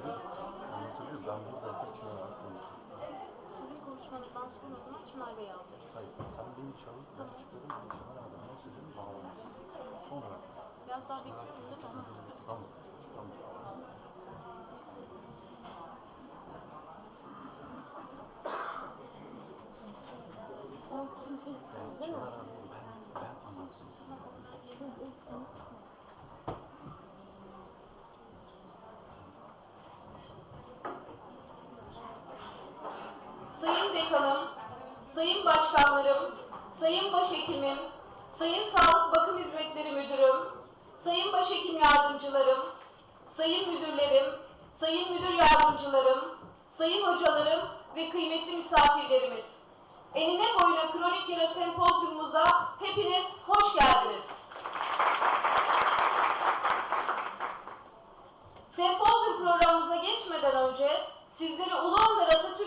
ederiz. Anlatabiliyor? Ben buradayken Çınar abi konuşuyor. Siz, sizin konuşmanızdan sonra o zaman Çınar Bey'i alacağız. Hayır, sen beni çağır, ben çıkarım, ben Çınar abi anons ederim, bağlanırız. Sonra, Biraz daha bekliyorum değil mi? tamam, tamam. O sizin ilksiniz değil mi? Çınar abi, ben, ben anons ederim. Siz ilksiniz. Sayın Dekanım, Sayın Başkanlarım, Sayın Başhekimim, Sayın Sağlık Bakım Hizmetleri Müdürüm, Sayın Başhekim Yardımcılarım, Sayın Müdürlerim, Sayın Müdür Yardımcılarım, Sayın Hocalarım ve kıymetli misafirlerimiz. Enine boyuna kronik yara sempozyumumuza hepiniz hoş geldiniz. Sempozyum programımıza geçmeden önce sizlere Ulu Önder Atatürk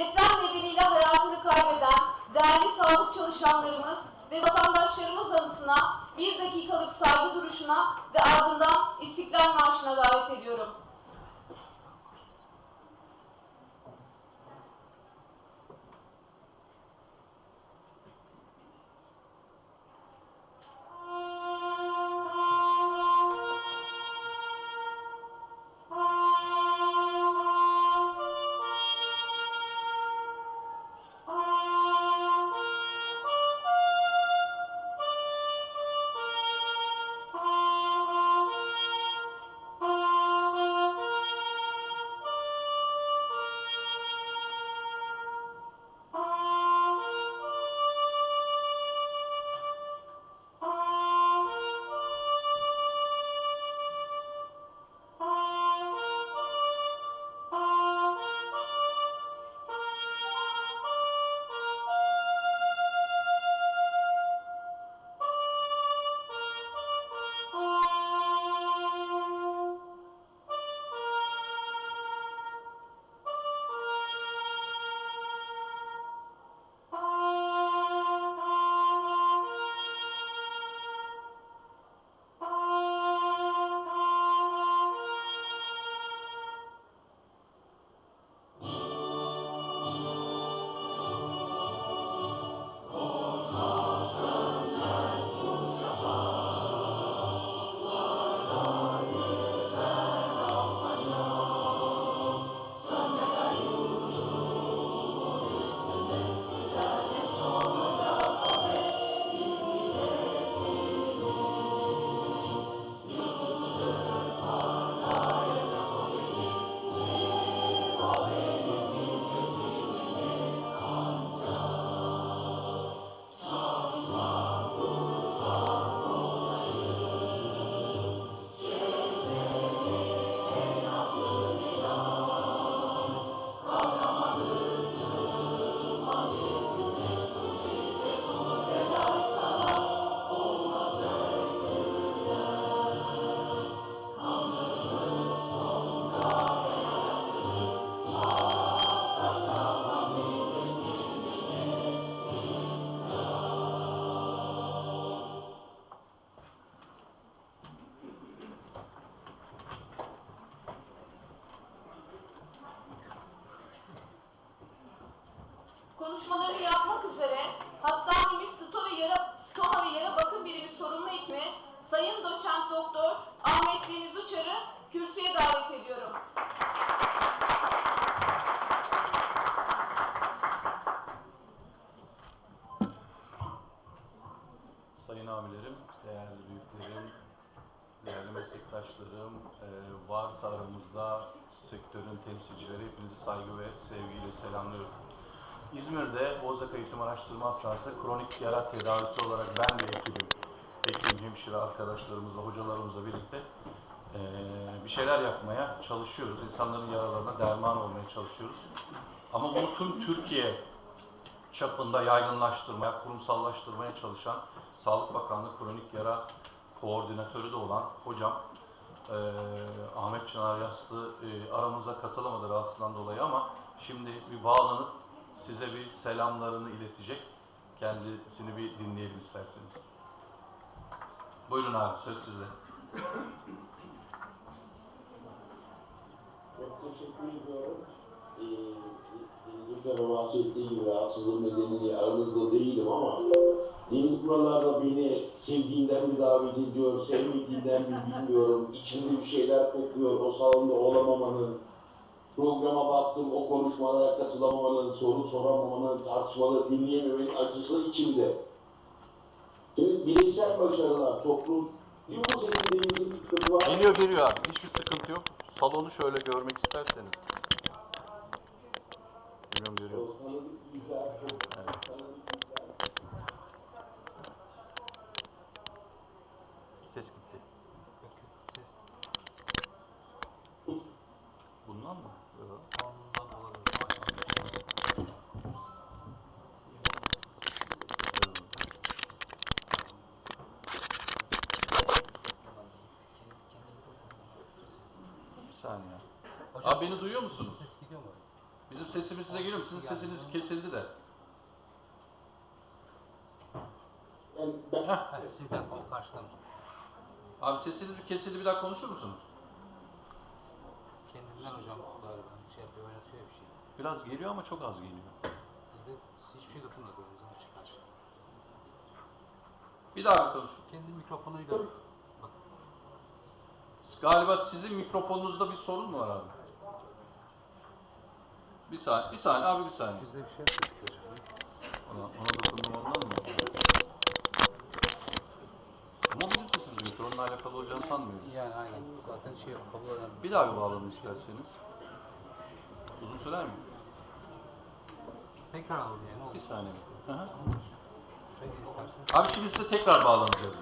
deprem nedeniyle hayatını kaybeden değerli sağlık çalışanlarımız ve vatandaşlarımız anısına bir dakikalık saygı duruşuna ve ardından İstiklal Marşı'na davet ediyorum. Konuşmalarını yapmak üzere hastanemiz Sto ve Yara, Stoma ve Yara Bakım Birimi sorumlu hekimi Sayın Doçent Doktor Ahmet Deniz Uçar'ı kürsüye davet ediyorum. Sayın abilerim, değerli büyüklerim, değerli meslektaşlarım, e, varsa aramızda sektörün temsilcileri hepinizi saygı ve sevgiyle selamlıyorum. İzmir'de Bozak Eğitim Araştırma Hastanesi kronik yara tedavisi olarak ben ve ekibim, hekim, hemşire arkadaşlarımızla, hocalarımızla birlikte e, bir şeyler yapmaya çalışıyoruz. İnsanların yaralarına derman olmaya çalışıyoruz. Ama bunu tüm Türkiye çapında yaygınlaştırmaya, kurumsallaştırmaya çalışan Sağlık Bakanlığı Kronik Yara Koordinatörü de olan hocam eee, Ahmet Çınar Yaslı eee, aramıza katılamadı rahatsızlığından dolayı ama şimdi bir bağlanıp size bir selamlarını iletecek. Kendisini bir dinleyelim isterseniz. Buyurun abi söz sizde. Çok teşekkür ediyorum. Ee, bahsettiği gibi rahatsızlığım nedeniyle aranızda değilim ama Deniz buralarda beni sevdiğinden mi davet ediyor, sevmediğinden mi bilmiyorum. İçimde bir şeyler kokuyor, o salonda olamamanın. Programa baktım, o konuşmalara katılamamanın, soru soramamanın, tartışmaları dinleyememenin acısı içimde. Evet, bireysel başarılar, toplum. Geliyor geliyor abi. Hiçbir sıkıntı yok. Salonu şöyle görmek isterseniz. Bilmiyorum görüyor? O Bundan mı? Bir saniye. Abi beni duyuyor musunuz? Ses gidiyor mu? Bizim sesimiz size geliyor mu? Sizin sesiniz kesildi de. Ben, ben, Ha, sizden o karşıdan. Abi sesiniz bir kesildi bir daha konuşur musunuz? Hocam galiba şey yapıyor, oynatıyor bir şey. Biraz geliyor ama çok az geliyor. Bizde hiçbir şey dokunmadı o yüzden açık açık. Bir daha bir konuşun. Kendi mikrofonuyla bak Galiba sizin mikrofonunuzda bir sorun mu var abi? Bir saniye, bir saniye abi bir saniye. bizde bir şey yapıyor hocam. Ona, ona dokundum ondan mı? Ama bizim sesimiz mikrofonla alakalı olacağını sanmıyorum. Yani aynen. Zaten şey yok, kabul önemli. Bir daha bir bağlanın isterseniz. Uzun sürer mi? Tekrar alalım yani. Bir saniye. Hı hı. İsterseniz. Abi şimdi size tekrar bağlanacağız.